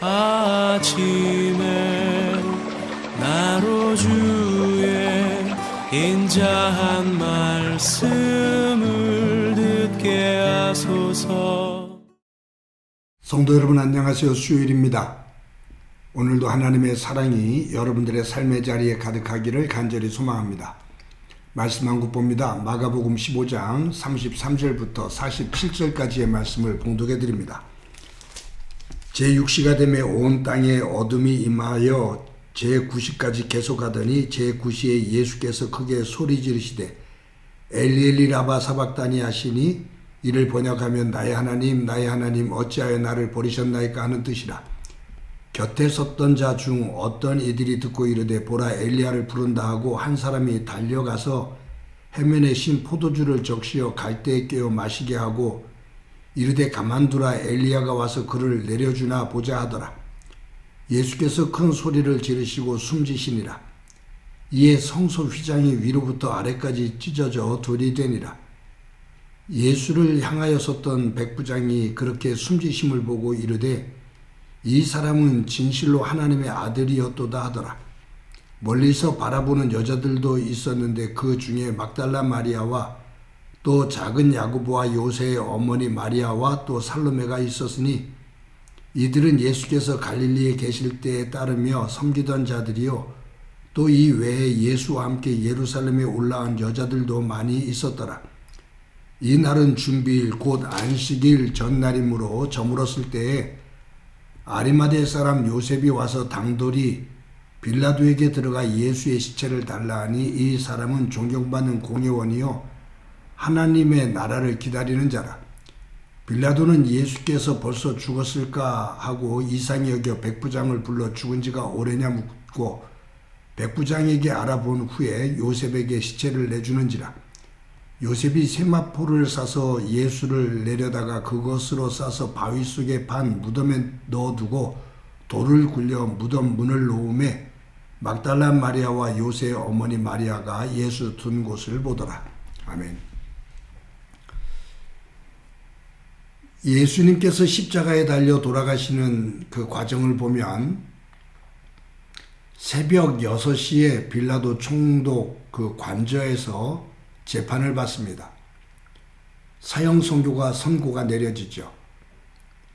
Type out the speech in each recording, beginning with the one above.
아침에 나로 주의 인자한 말씀을 듣게 하소서 성도 여러분 안녕하세요. 수요일입니다. 오늘도 하나님의 사랑이 여러분들의 삶의 자리에 가득하기를 간절히 소망합니다. 말씀 한국 봅니다. 마가복음 15장 33절부터 47절까지의 말씀을 봉독해 드립니다. 제6시가 되매 온 땅에 어둠이 임하여 제9시까지 계속하더니 제9시에 예수께서 크게 소리 지르시되 엘리엘리 라바 사박다니 하시니 이를 번역하면 나의 하나님 나의 하나님 어찌하여 나를 버리셨나이까 하는 뜻이라. 곁에 섰던 자 중 어떤 이들이 듣고 이르되 보라 엘리야를 부른다 하고 한 사람이 달려가서 해면에 신 포도주를 적시어 갈대에 깨어 마시게 하고 이르되 가만두라 엘리야가 와서 그를 내려주나 보자 하더라. 예수께서 큰 소리를 지르시고 숨지시니라. 이에 성소 휘장이 위로부터 아래까지 찢어져 돌이 되니라. 예수를 향하여 섰던 백부장이 그렇게 숨지심을 보고 이르되 이 사람은 진실로 하나님의 아들이었도다 하더라. 멀리서 바라보는 여자들도 있었는데 그 중에 막달라 마리아와 또 작은 야구보와 요새의 어머니 마리아와 또 살로메가 있었으니 이들은 예수께서 갈릴리에 계실 때에 따르며 섬기던 자들이요 또 이 외에 예수와 함께 예루살렘에 올라온 여자들도 많이 있었더라. 이 날은 준비일 곧 안식일 전날이므로 저물었을 때에 아리마대 사람 요셉이 와서 당돌이 빌라도에게 들어가 예수의 시체를 달라 하니 이 사람은 존경받는 공예원이요 하나님의 나라를 기다리는 자라. 빌라도는 예수께서 벌써 죽었을까 하고 이상히 여겨 백부장을 불러 죽은 지가 오래냐 묻고 백부장에게 알아본 후에 요셉에게 시체를 내주는지라. 요셉이 세마포를 싸서 예수를 내려다가 그것으로 싸서 바위 속에 반 무덤에 넣어두고 돌을 굴려 무덤 문을 놓음에 막달라 마리아와 요새의 어머니 마리아가 예수 둔 곳을 보더라. 아멘. 예수님께서 십자가에 달려 돌아가시는 그 과정을 보면 새벽 6시에 빌라도 총독 그 관저에서 재판을 받습니다. 사형 선고가 선고가 내려지죠.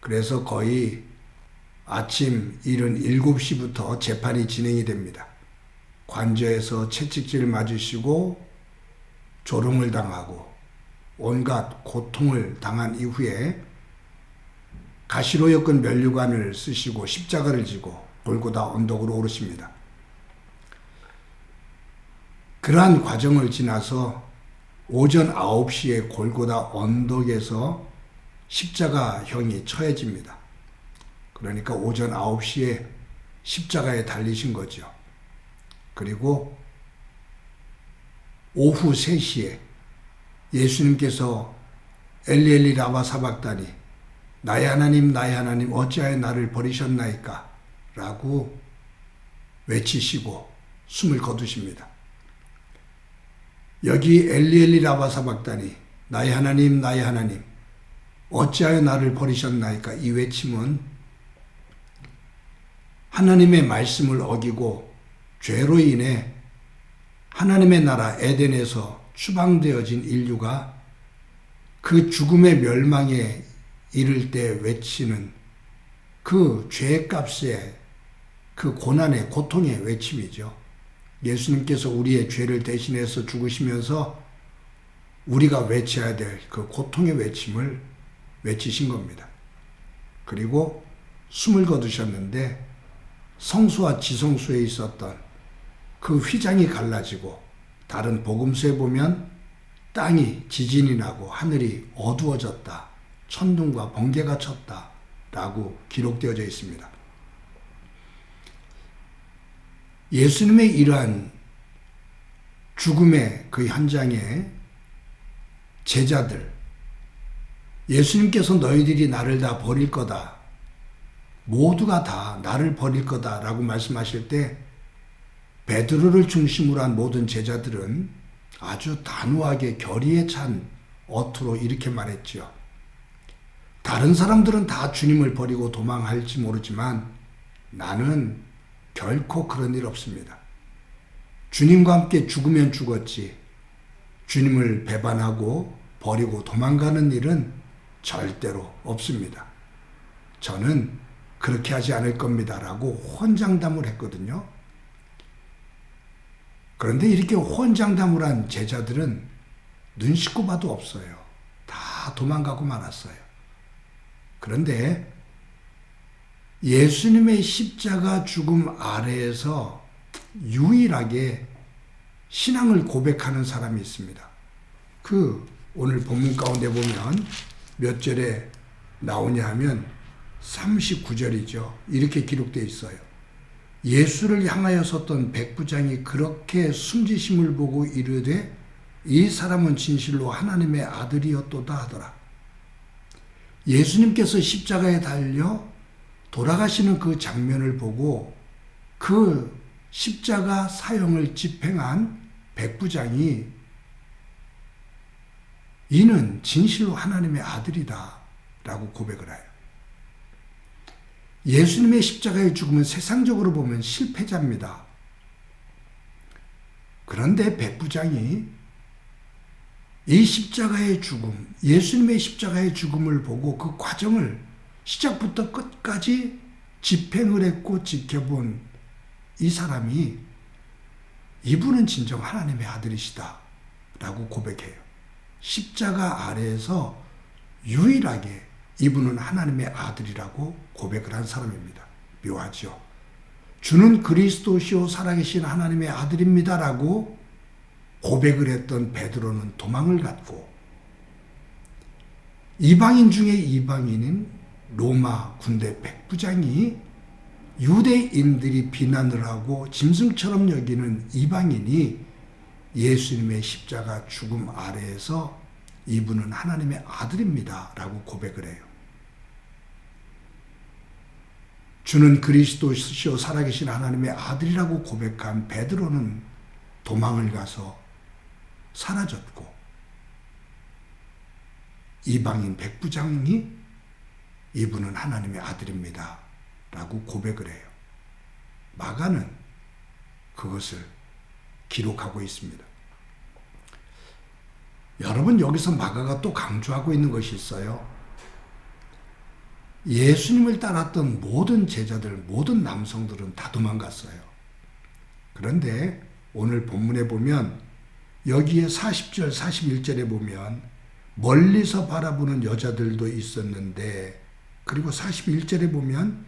그래서 거의 아침 이른 7시부터 재판이 진행이 됩니다. 관저에서 채찍질을 맞으시고 조롱을 당하고 온갖 고통을 당한 이후에 가시로 엮은 면류관을 쓰시고 십자가를 지고 골고다 언덕으로 오르십니다. 그러한 과정을 지나서 오전 9시에 골고다 언덕에서 십자가형이 처해집니다. 그러니까 오전 9시에 십자가에 달리신 거죠. 그리고 오후 3시에 예수님께서 엘리엘리 라바 사박다니 나의 하나님 나의 하나님 어찌하여 나를 버리셨나이까 라고 외치시고 숨을 거두십니다. 여기 엘리엘리 라바 사박다니 나의 하나님 나의 하나님 어찌하여 나를 버리셨나이까 이 외침은 하나님의 말씀을 어기고 죄로 인해 하나님의 나라 에덴에서 추방되어진 인류가 그 죽음의 멸망에 이를 때 외치는 그 죄값의 그 고난의 고통의 외침이죠. 예수님께서 우리의 죄를 대신해서 죽으시면서 우리가 외쳐야 될 그 고통의 외침을 외치신 겁니다. 그리고 숨을 거두셨는데 성수와 지성수에 있었던 그 휘장이 갈라지고 다른 복음서에 보면 땅이 지진이 나고 하늘이 어두워졌다. 천둥과 번개가 쳤다. 라고 기록되어져 있습니다. 예수님의 이러한 죽음의 그 현장에 제자들, 예수님께서 너희들이 나를 다 버릴 거다. 모두가 다 나를 버릴 거다 라고 말씀하실 때 베드로를 중심으로 한 모든 제자들은 아주 단호하게 결의에 찬 어투로 이렇게 말했지요. 다른 사람들은 다 주님을 버리고 도망할지 모르지만 나는 결코 그런 일 없습니다. 주님과 함께 죽으면 죽었지. 주님을 배반하고 버리고 도망가는 일은 절대로 없습니다. 저는 그렇게 하지 않을 겁니다라고 혼장담을 했거든요. 그런데 이렇게 혼장담을 한 제자들은 눈 씻고 봐도 없어요. 다 도망가고 말았어요. 그런데 예수님의 십자가 죽음 아래에서 유일하게 신앙을 고백하는 사람이 있습니다. 그 오늘 본문 가운데 보면 몇 절에 나오냐 하면 39절이죠. 이렇게 기록되어 있어요. 예수를 향하여 섰던 백부장이 그렇게 숨지심을 보고 이르되 이 사람은 진실로 하나님의 아들이었도다 하더라. 예수님께서 십자가에 달려 돌아가시는 그 장면을 보고 그 십자가 사형을 집행한 백부장이 이는 진실로 하나님의 아들이다 라고 고백을 해요. 예수님의 십자가의 죽음은 세상적으로 보면 실패자입니다. 그런데 백부장이 이 십자가의 죽음, 예수님의 십자가의 죽음을 보고 그 과정을 시작부터 끝까지 집행을 했고 지켜본 이 사람이 이분은 진정 하나님의 아들이시다 라고 고백해요. 십자가 아래에서 유일하게 이분은 하나님의 아들이라고 고백을 한 사람입니다. 묘하죠. 주는 그리스도시요 살아계신 하나님의 아들입니다라고 고백을 했던 베드로는 도망을 갔고 이방인 중에 이방인인 로마 군대 백부장이 유대인들이 비난을 하고 짐승처럼 여기는 이방인이 예수님의 십자가 죽음 아래에서 이분은 하나님의 아들입니다. 라고 고백을 해요. 주는 그리스도시요 살아계신 하나님의 아들이라고 고백한 베드로는 도망을 가서 사라졌고 이방인 백부장이 이분은 하나님의 아들입니다. 라고 고백을 해요. 마가는 그것을 기록하고 있습니다. 여러분 여기서 마가가 또 강조하고 있는 것이 있어요. 예수님을 따랐던 모든 제자들, 모든 남성들은 다 도망갔어요. 그런데 오늘 본문에 보면 여기에 40절, 41절에 보면 멀리서 바라보는 여자들도 있었는데 그리고 41절에 보면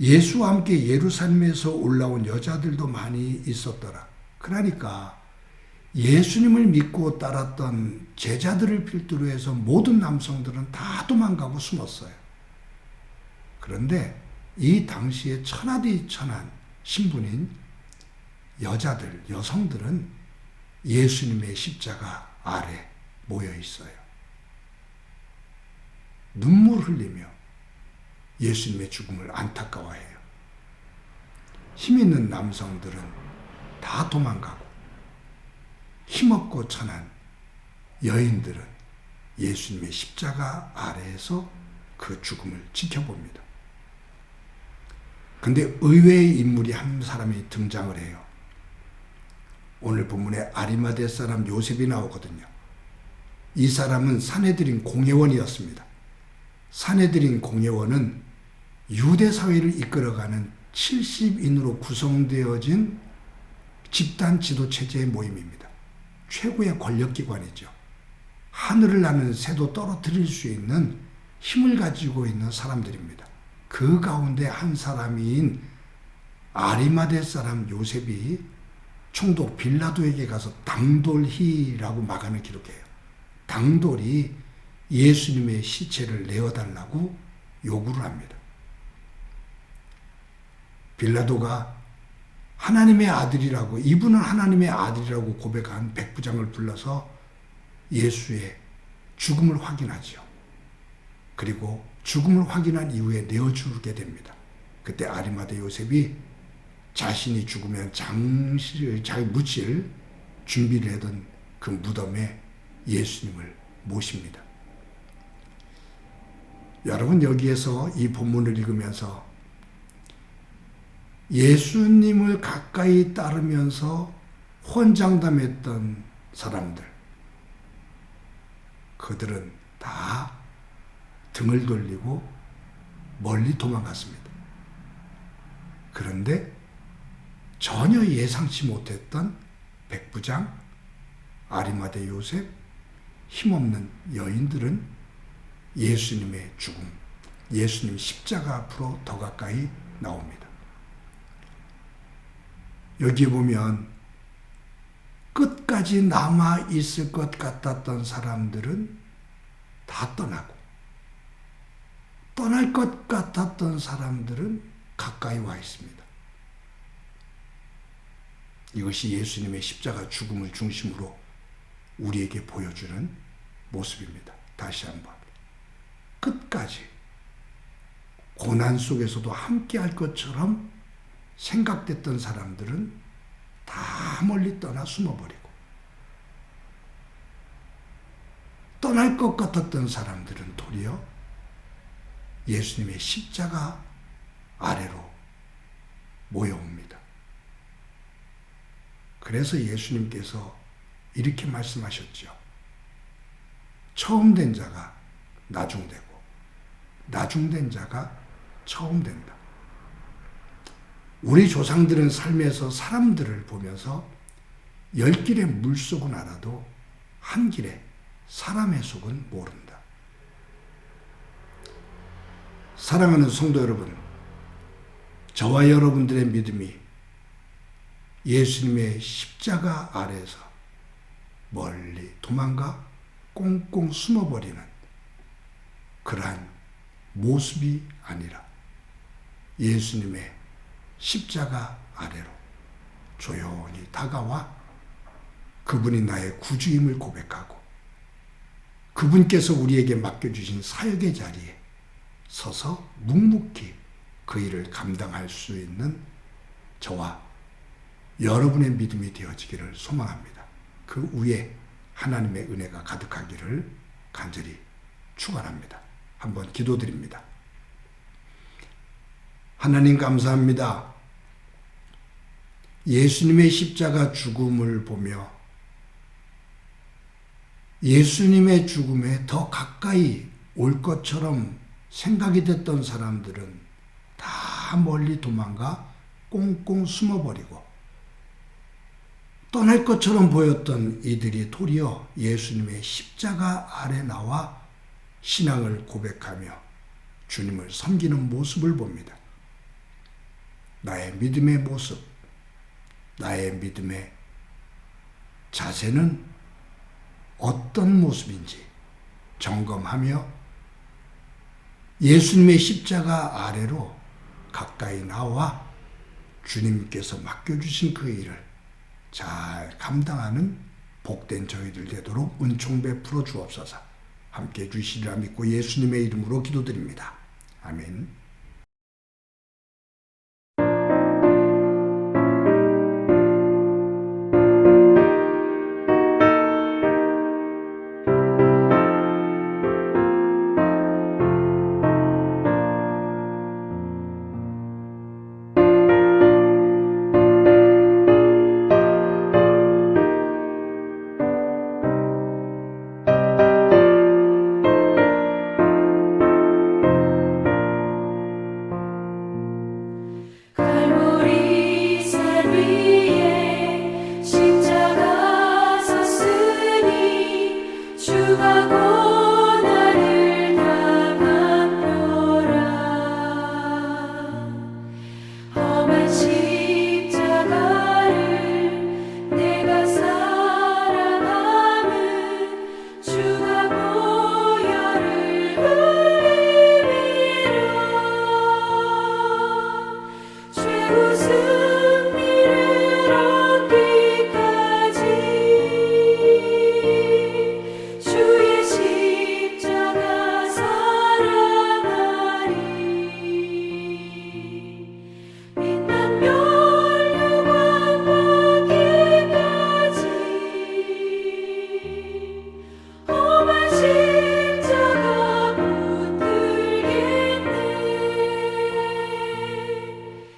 예수와 함께 예루살렘에서 올라온 여자들도 많이 있었더라. 그러니까 예수님을 믿고 따랐던 제자들을 필두로 해서 모든 남성들은 다 도망가고 숨었어요. 그런데 이 당시에 천하디 천한 신분인 여자들, 여성들은 예수님의 십자가 아래 모여 있어요. 눈물 흘리며 예수님의 죽음을 안타까워해요. 힘 있는 남성들은 다 도망가고 힘없고 천한 여인들은 예수님의 십자가 아래에서 그 죽음을 지켜봅니다. 근데 의외의 인물이 한 사람이 등장을 해요. 오늘 본문에 아리마대 사람 요셉이 나오거든요. 이 사람은 사내들인 공회원이었습니다. 사내들인 공회원은 유대 사회를 이끌어가는 70인으로 구성되어진 집단 지도 체제의 모임입니다. 최고의 권력 기관이죠. 하늘을 나는 새도 떨어뜨릴 수 있는 힘을 가지고 있는 사람들입니다. 그 가운데 한 사람인 아리마대 사람 요셉이 총독 빌라도에게 가서 당돌히라고 마간을 기록해요. 당돌이 예수님의 시체를 내어달라고 요구를 합니다. 빌라도가 하나님의 아들이라고 이분은 하나님의 아들이라고 고백한 백부장을 불러서 예수의 죽음을 확인하지요. 그리고 죽음을 확인한 이후에 내어주게 됩니다. 그때 아리마대 요셉이 자신이 죽으면 장실, 자기 묻힐 준비를 하던 그 무덤에 예수님을 모십니다. 여러분 여기에서 이 본문을 읽으면서 예수님을 가까이 따르면서 혼장담했던 사람들, 그들은 다 등을 돌리고 멀리 도망갔습니다. 그런데 전혀 예상치 못했던 백부장, 아리마대 요셉, 힘없는 여인들은 예수님의 죽음, 예수님 십자가 앞으로 더 가까이 나옵니다. 여기 보면 끝까지 남아 있을 것 같았던 사람들은 다 떠나고 떠날 것 같았던 사람들은 가까이 와 있습니다. 이것이 예수님의 십자가 죽음을 중심으로 우리에게 보여주는 모습입니다. 다시 한번. 끝까지 고난 속에서도 함께 할 것처럼 생각됐던 사람들은 다 멀리 떠나 숨어버리고 떠날 것 같았던 사람들은 도리어 예수님의 십자가 아래로 모여옵니다. 그래서 예수님께서 이렇게 말씀하셨죠. 처음 된 자가 나중되고 나중된 자가 처음 된다. 우리 조상들은 삶에서 사람들을 보면서 열 길의 물속은 알아도 한 길에 사람의 속은 모른다. 사랑하는 성도 여러분, 저와 여러분들의 믿음이 예수님의 십자가 아래에서 멀리 도망가 꽁꽁 숨어버리는 그러한 모습이 아니라 예수님의 십자가 아래로 조용히 다가와 그분이 나의 구주임을 고백하고 그분께서 우리에게 맡겨주신 사역의 자리에 서서 묵묵히 그 일을 감당할 수 있는 저와 여러분의 믿음이 되어지기를 소망합니다. 그 위에 하나님의 은혜가 가득하기를 간절히 축원합니다. 한번 기도드립니다. 하나님 감사합니다. 예수님의 십자가 죽음을 보며 예수님의 죽음에 더 가까이 올 것처럼 생각이 됐던 사람들은 다 멀리 도망가 꽁꽁 숨어버리고 떠날 것처럼 보였던 이들이 도리어 예수님의 십자가 아래 나와 신앙을 고백하며 주님을 섬기는 모습을 봅니다. 나의 믿음의 모습, 나의 믿음의 자세는 어떤 모습인지 점검하며 예수님의 십자가 아래로 가까이 나와 주님께서 맡겨주신 그 일을 잘 감당하는 복된 저희들 되도록 은총 베풀어 주옵소서 함께 해주시리라 믿고 예수님의 이름으로 기도드립니다. 아멘.